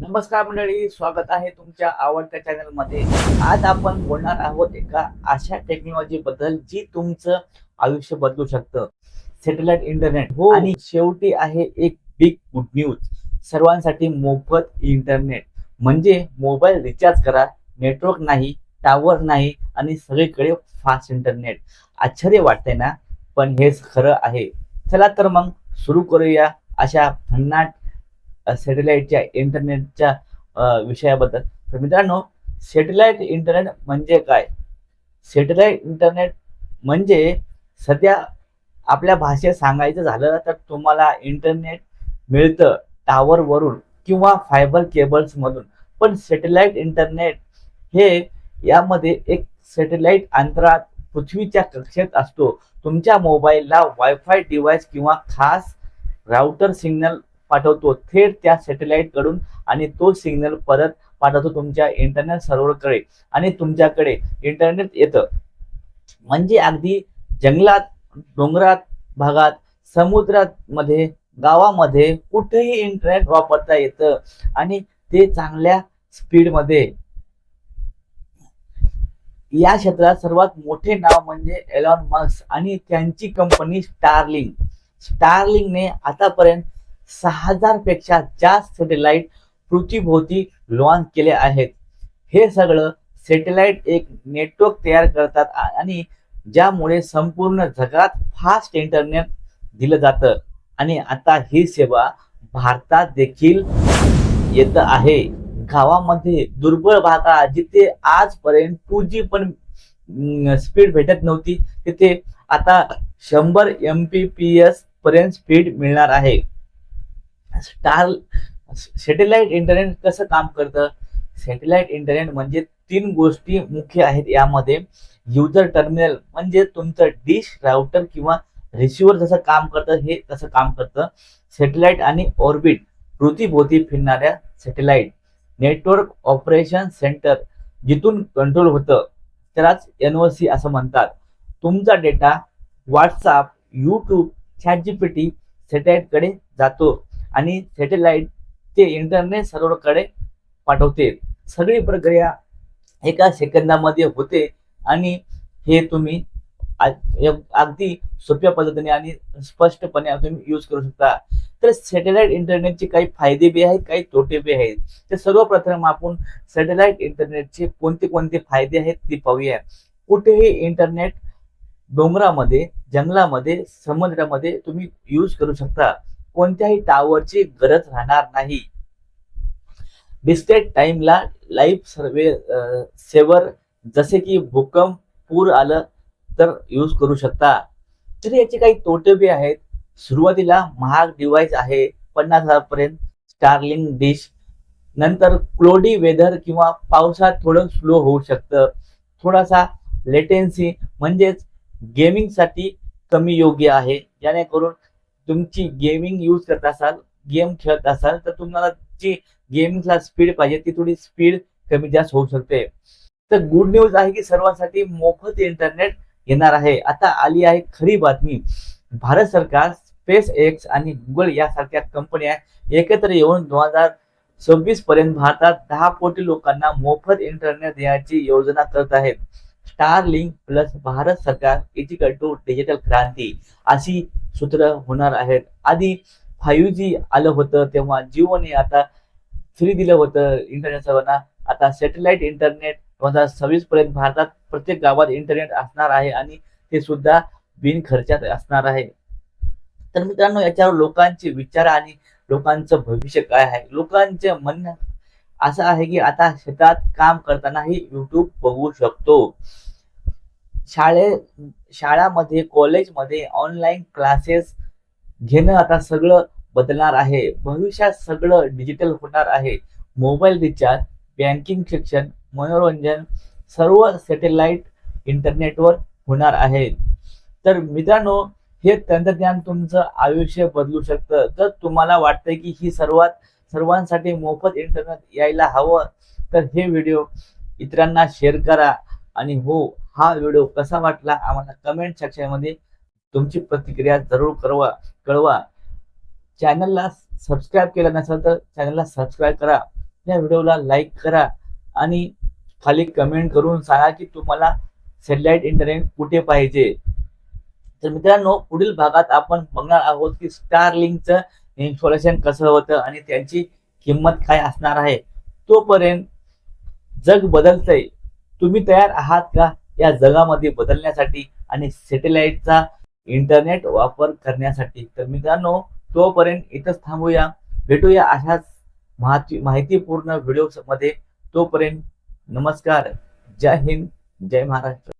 नमस्कार मंडळी स्वागत आहे तुमच्या आवडत्या चॅनलमध्ये आज आपण बोलणार आहोत एका अशा टेक्नॉलॉजी बद्दल जी तुमचं आयुष्य बदलू शकतं. सॅटेलाइट इंटरनेट हो. आणि शेवटी आहे एक बिग गुड न्यूज सर्वांसाठी मोफत इंटरनेट म्हणजे मोबाईल रिचार्ज करा नेटवर्क नाही टावर नाही आणि सगळीकडे फास्ट इंटरनेट आश्चर्य वाटतंय ना? पण हेच खरं आहे. चला तर मग सुरू करूया अशा भन्नाट सॅटेलाइटच्या इंटरनेटच्या विषयाबद्दल. तर मित्रांनो सॅटेलाइट इंटरनेट म्हणजे काय? सॅटेलाइट इंटरनेट म्हणजे सध्या आपल्या भाषेत सांगायचं झालं तर तुम्हाला इंटरनेट मिळतं टावरवरून किंवा फायबर केबल्समधून पण सॅटेलाइट इंटरनेट हे यामध्ये एक सॅटेलाइट अंतरात पृथ्वीच्या कक्षेत असतो. तुमच्या मोबाईलला वायफाय डिव्हाइस किंवा खास राउटर सिग्नल पाठवतो. थेट त्या सॅटेलाइटकडून आणि तो सिग्नल परत पाठवतो तुमच्या इंटरनेट सर्व्हरकडे आणि तुमच्याकडे इंटरनेट येतं. म्हणजे अगदी जंगलात डोंगरात भागात समुद्रात मध्ये गावामध्ये कुठेही इंटरनेट वापरता येतं. आणि ते चांगल्या स्पीडमध्ये या क्षेत्रात सर्वात मोठे नाव म्हणजे एलॉन मस्क आणि त्यांची कंपनी स्टारलिंग स्टारलिंगने आतापर्यंत सहा हजारपेक्षा जास्त सॅटेलाइट पृथ्वीभोवती लॉन्च केले आहेत. हे सगळं सॅटेलाइट एक नेटवर्क तयार करतात आणि ज्यामुळे संपूर्ण जगात फास्ट इंटरनेट दिलं जातं. आणि आता ही सेवा भारतात देखील येत आहे. गावामध्ये दुर्बळ भागात जिथे आजपर्यंत टू जी पण स्पीड भेटत नव्हती तिथे आता शंभर एम पी पी एस पर्यंत स्पीड मिळणार आहे. स्टार सॅटेलाइट इंटरनेट कसं काम करतं? सॅटेलाइट इंटरनेट म्हणजे तीन गोष्टी मुख्य आहेत यामध्ये. युजर टर्मिनल म्हणजे तुमचं डिश राउटर किंवा रिसिव्हर जसं काम करतं हे तसं काम करतं. सॅटेलाइट आणि ऑर्बिट पृथ्वीभोवती फिरणाऱ्या सॅटेलाइट. नेटवर्क ऑपरेशन सेंटर जिथून कंट्रोल होतं त्यालाच एन ओ सी असं म्हणतात. तुमचा data WhatsApp YouTube chat G P T सॅटेलाइटकडे जातो. आणि सॅटेलाइट ते इंटरनेट सर्वकडे पाठवते. सगळी प्रक्रिया एका सेकंदामध्ये होते आणि हे तुम्ही अगदी सोप्या पद्धतीने आणि स्पष्टपणे तुम्ही यूज करू शकता. तर सॅटेलाइट इंटरनेटचे काही फायदे बी आहेत काही तोटे बी आहेत. तर सर्वप्रथम आपण सॅटेलाइट इंटरनेटचे कोणते कोणते फायदे आहेत ते पाहूया. कुठेही इंटरनेट डोंगरामध्ये जंगलामध्ये समुद्रामध्ये तुम्ही यूज करू शकता. कोणत्याही टावरची गरज राहणार नाही. डिस्टेट टाइमला लाईफ सर्वे सेवर जसे की भूकंप पूर आलं तर यूज करू शकता. तरी याचे काही तोटे बी आहेत. सुरुवातीला महाग डिव्हाइस आहे पन्नास हजार पर्यंत स्टारलिंग डिश नंतर क्लोडी वेदर किंवा पावसात थोडं स्लो होऊ शकतं. थोडासा लेटेन्सी म्हणजेच गेमिंगसाठी कमी योग्य आहे. जेणेकरून तुमची गेमिंग यूज करत असाल गेम खेळत असाल तर तुम्हाला जी गेमिंगला स्पीड पाहिजे ती थोडी स्पीड कमी जास्त होऊ शकते. तर गुड न्यूज आहे की सर्वांसाठी मोफत इंटरनेट येणार आहे. आता आली आहे खरी बातमी. भारत सरकार स्पेस एक्स आणि गुगल यासारख्या कंपन्या एकत्र येऊन दोन हजार सव्वीस पर्यंत भारतात दहा कोटी लोकांना मोफत इंटरनेट देण्याची योजना करत आहेत. स्टार लिंक प्लस भारत सरकार इजिकल टू डिजिटल क्रांती. अशी सूत्र होणार आहेत. आधी फायव्ह जी आलं होतं तेव्हा जिओने आता फ्री दिलं होतं इंटरनेट सर्वांना आता सॅटेलाइट इंटरनेट दोन हजार सव्वीस पर्यंत भारतात प्रत्येक गावात इंटरनेट असणार आहे आणि ते सुद्धा बिनखर्चात असणार आहे. तर मित्रांनो याच्यावर लोकांचे विचार आणि लोकांचं भविष्य काय आहे? लोकांचे म्हणणं असं आहे की आता शेतात काम करतानाही युट्यूब बघू शकतो. शाळे शाळामध्ये कॉलेजमध्ये ऑनलाईन क्लासेस घेणं आता सगळं बदलणार आहे. भविष्यात सगळं डिजिटल होणार आहे. मोबाईल रिचार्ज बँकिंग शिक्षण मनोरंजन सर्व सॅटेलाइट इंटरनेटवर होणार आहे. तर मित्रांनो हे तंत्रज्ञान तुमचं आयुष्य बदलू शकतं. तर तुम्हाला वाटतं की ही सर्वात सर्वांसाठी मोफत इंटरनेट यायला हवं तर हे व्हिडिओ इतरांना शेअर करा. आणि हो हा व्हिडिओ कसा वाटला आम्हाला कमेंट सेक्शनमध्ये तुमची प्रतिक्रिया जरूर कळवा. कळवा चॅनलला सबस्क्राईब केलं नसेल तर चॅनलला सबस्क्राईब करा. या व्हिडिओला लाईक करा आणि खाली कमेंट करून सांगा की तुम्हाला सॅटेलाइट इंटरनेट कुठे पाहिजे. तर मित्रांनो पुढील भागात आपण बघणार आहोत की स्टार लिंकचं इन्स्टॉलेशन कसं होतं आणि त्यांची किंमत काय असणार आहे. तोपर्यंत जग बदलतंय. तुम्ही तयार आहात का? या जगामध्ये बदलण्यासाठी आणि सॅटेलाइटचा इंटरनेट वापर करण्यासाठी. तर मित्रांनो तोपर्यंत इथंच थांबूया. भेटूया अशाच माहिती माहितीपूर्ण व्हिडिओमध्ये तोपर्यंत नमस्कार. जय हिंद जय महाराष्ट्र.